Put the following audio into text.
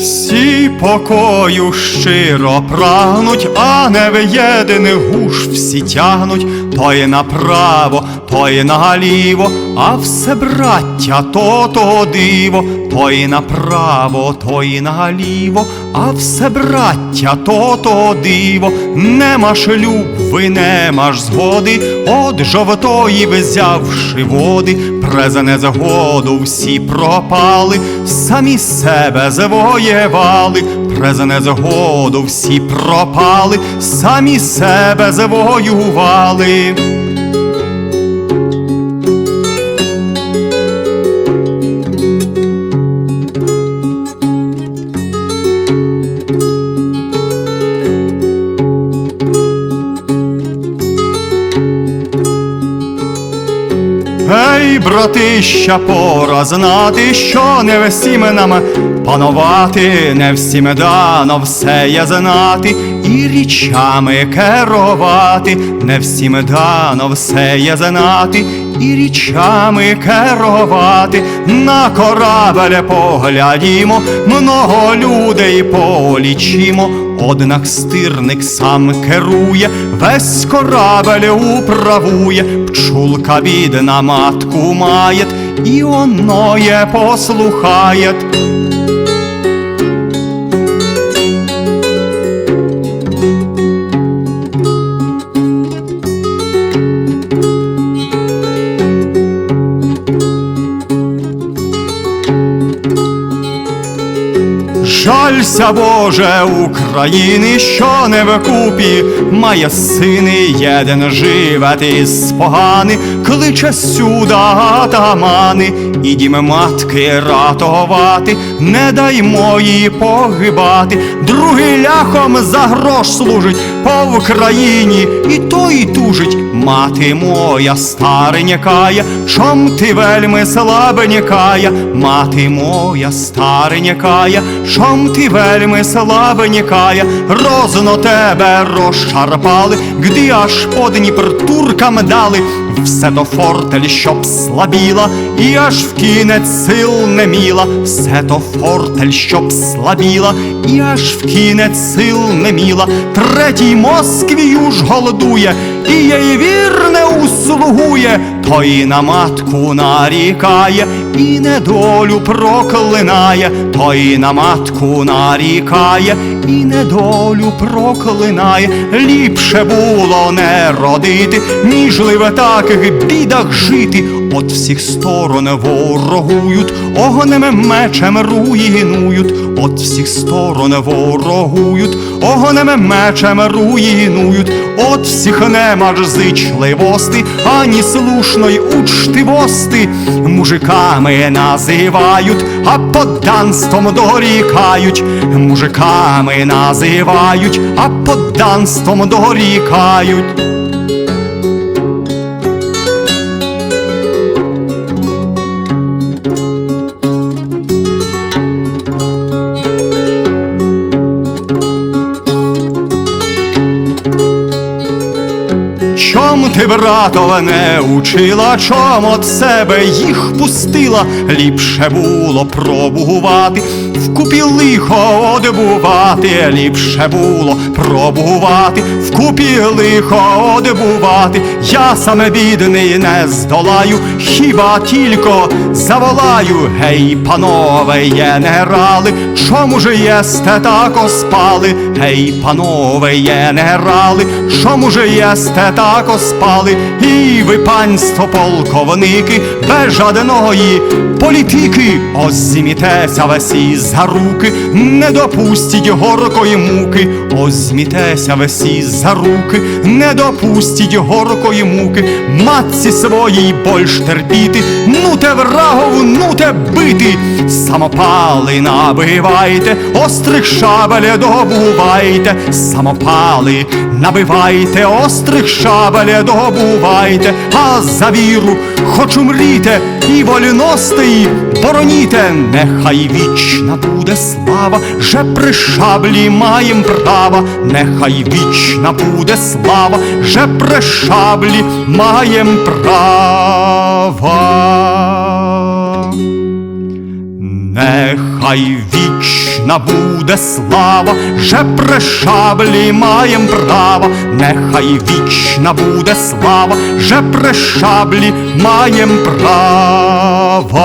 всі покою щиро прагнуть, а невиєдиних гуш всі тягнуть то й направо, то й наліво, а все браття, то то диво, то й направо, то й наліво, а все браття, то то диво, нема ж любви, нема ж згоди, от жовтої взявши води, презе незгоду всі пропали, самі себе завоєвали, презе незгоду всі пропали, самі себе завоювали. Ей, братища, пора знати, що не всім нам панувати, не всім дано все є знати, і річами керувати, не всім дано все є знати, і річами керувати, на корабель поглядімо, много людей полічимо. Однак стирник сам керує, весь корабель управує, пчулка бідна матку має, і оноє послухає. Жалься, Боже, України, що не викупі, має сини, єден живе з погани, кличе сюда атамани, ідіме матки ратувати, не дай мої погибати, другий ляхом за грош служить по Вкраїні, і той тужить, мати моя старенькая, чом ти вельми слабенькая, мати моя старенькая, чом ти вельми слабенькая, розно тебе розшарпали, гди аж по Дніпр туркам дали, все то фортель, щоб слабіла, і аж в кінець сил не міла, все то фортель, щоб слабіла, і аж в кінець сил не міла, третій Москвію ж голодує, і їй вірне услугує, то і на матку нарікає, і недолю проклинає, то і на матку нарікає, і недолю проклинає, ліпше було не родити, ніжли в таких бідах жити. От всіх сторон ворогують, огнем мечем руїнують, от всіх сторон ворогують, огнем мечем руїнують, от всіх нема ж зичливости, ані слушної учтивости, мужиками називають, а подданством дорікають, мужиками називають, а подданством дорікають. Ти, братове, не учила, чом от себе їх пустила, ліпше було пробувати, вкупі лихо одбувати, ліпше було пробувати, вкупі лихо одбувати, я саме бідний не здолаю, хіба тільки заволаю, гей, панове генерали, чому ж єсте тако спали, гей, панове генерали, чому ж єсте тако спали, і ви, панство полковники, без жадної політики, озмітеся весі за руки, не допустіть горкої муки, озмітеся весі за руки, не допустіть горкої муки, матці своїй больш терпіти, ну те врагову, ну те бити, самопали набивайте, острих шабель добувайте, самопали набивайте, острих шабель добувайте, а за віру хоч умріте і вольностей бороніте, нехай вічна буде слава, же при шаблі маєм права, нехай вічна буде слава, же при шаблі маєм права. Нехай вічна буде слава, же при шаблі маєм право, нехай вічна буде слава, же при шаблі маєм права.